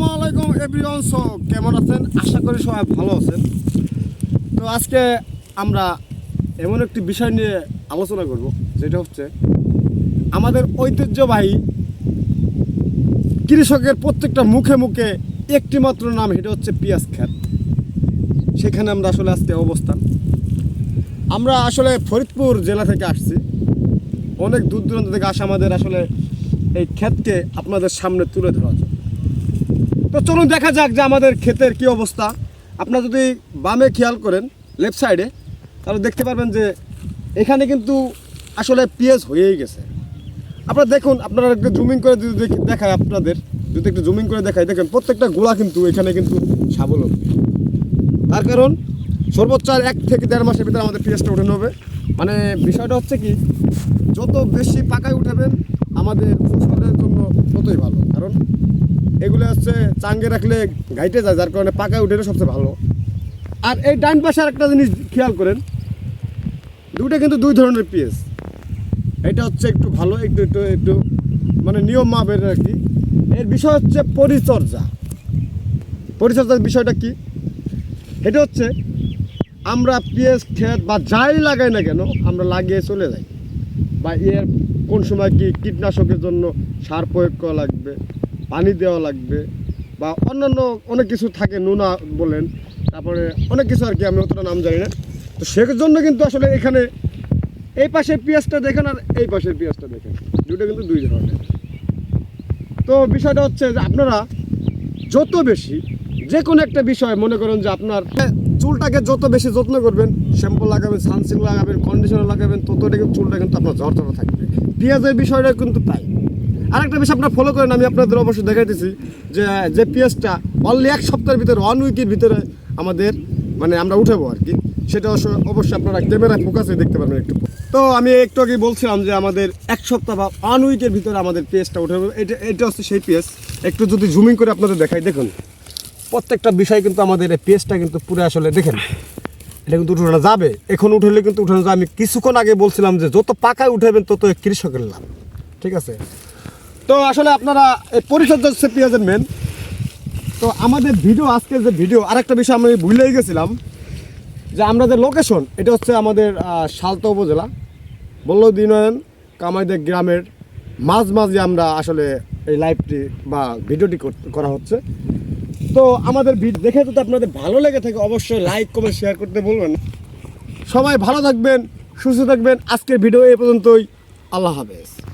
আসসালামু আলাইকুম everyone. So, কেমন আছেন? আশা করি সবাই ভালো আছেন। তো আজকে আমরা এমন একটি বিষয় নিয়ে আলোচনা করব, যেটা হচ্ছে আমাদের ঐতিহ্যবাহী কৃষকের প্রত্যেকটা মুখে মুখে একটি মাত্র নাম, সেটা হচ্ছে পিয়াজ খ্যাত সেখানে আমরা আসলে আজকে অবস্থান। আমরা আসলে ফরিদপুর জেলা থেকে আসছি। অনেক দূর দূরান্ত থেকে আসা আমাদের আসলে এই ক্ষেতকে আপনাদের সামনে তুলে ধরা যায় তো চলুন দেখা যাক যে আমাদের ক্ষেতের কি অবস্থা। আপনারা যদি বামে খেয়াল করেন লেফট সাইডে তাহলে দেখতে পারবেন যে এখানে কিন্তু আসলে পিএস হয়েই গেছে। আপনারা দেখুন, আপনারা একটু জুমিং করে যদি দেখ- দেখায় আপনাদের। যদি একটু জুমিং করে দেখায় দেখেন প্রত্যেকটা গোড়া কিন্তু এখানে কিন্তু স্বাবলম্বী। তার কারণ, সর্বোচ্চ আর এক থেকে দেড় মাসের ভিতরে আমাদের পিএসটা উঠানো হবে। মানে বিষয়টা হচ্ছে কি, যত বেশি পাকায় উঠাবেন, আমাদের ফসলের জন্য ততই ভালো। কারণ এগুলো হচ্ছে চাঙ্গে রাখলে গাইটে যায়, যার কারণে পাকায় উঠে সবচেয়ে ভালো। আর এই ডান পাশে একটা জিনিস খেয়াল করেন দুটা কিন্তু দুই ধরনের পিএস। এটা হচ্ছে একটু ভালো, একটু একটু একটু মানে নিয়ম মাপের আর কি। এর বিষয় হচ্ছে পরিচর্যা। পরিচর্যার বিষয়টা কি? এটা হচ্ছে আমরা পিএস ক্ষেত বা যাই লাগাই না কেন, আমরা লাগিয়ে চলে যাই। বা এর কোন সময় কি কীটনাশকের জন্য সার প্রয়োগ করা লাগবে পানি দেওয়া লাগবে বা অন্যান্য অনেক কিছু থাকে, নুনা বলেন। তারপরে অনেক কিছু আর কি, আমি অতটা নাম জানি না। তো সেজন্য কিন্তু আসলে এখানে এই পাশের পেঁয়াজটা দেখেন আর এই পাশের পেঁয়াজটা দেখেন। দুটো কিন্তু দুই ধরনের। তো বিষয়টা হচ্ছে যে আপনারা যত বেশি যে কোনো একটা বিষয় মনে করেন যে আপনার চুলটাকে যত বেশি যত্ন করবেন, শ্যাম্পু লাগাবেন সানসিল্ক লাগাবেন, কন্ডিশনার লাগাবেন কিন্তু চুলটা কিন্তু আপনার ঝরঝরা থাকবে। পেঁয়াজের বিষয়টা কিন্তু তাই। আরেকটা বিষয় আপনারা ফলো করেন, আমি আপনাদের অবশ্যই দেখাইতেছি যে যে পেঁয়াজটা অনলি এক সপ্তাহের ভিতরে ওয়ান উইকের ভিতরে আমাদের মানে আমরা উঠাবো আর কি। সেটা অবশ্য- অবশ্যই আপনারা ক্যামেরায় ফোকাসে দেখতে পারবেন একটু। তো আমি একটু আগে বলছিলাম যে, আমাদের এক সপ্তাহ বা ওয়ান উইকের ভিতরে আমাদের পেজটা উঠাবো। এটা এটা হচ্ছে সেই পেজ একটু যদি জুমিং করে আপনাদের দেখাই, দেখুন। প্রত্যেকটা বিষয় কিন্তু আমাদের এই পেজটা কিন্তু পুরো আসলে দেখেন, এটা কিন্তু উঠানো যাবে। এখন উঠলে কিন্তু উঠানো যাবে। আমি কিছুক্ষণ আগে বলছিলাম যে, যত পাকায় উঠাবেন, তত কৃষকের লাভ। ঠিক আছে? তো আসলে আপনারা, এই পরিচর্যা হচ্ছে পেঁয়াজের মেন তো আমাদের ভিডিও আজকে যে ভিডিও আরেকটা বিষয় আমি ভুলেই গেছিলাম, যে আমরা যে লোকেশন এটা হচ্ছে আমাদের সালতা উপজেলা। বল্লভ ইউনিয়ন কামাইদে গ্রামের মাঝ মাঝে আমরা আসলে এই লাইভটি বা ভিডিওটি কর- হচ্ছে। তো আমাদের দেখে যদি আপনাদের ভালো লেগে থাকে, অবশ্যই লাইক কমেন্ট শেয়ার করতে বলবেন সবাই ভালো থাকবেন, সুস্থ থাকবেন। আজকের ভিডিও এই পর্যন্তই। আল্লাহ হাফেজ।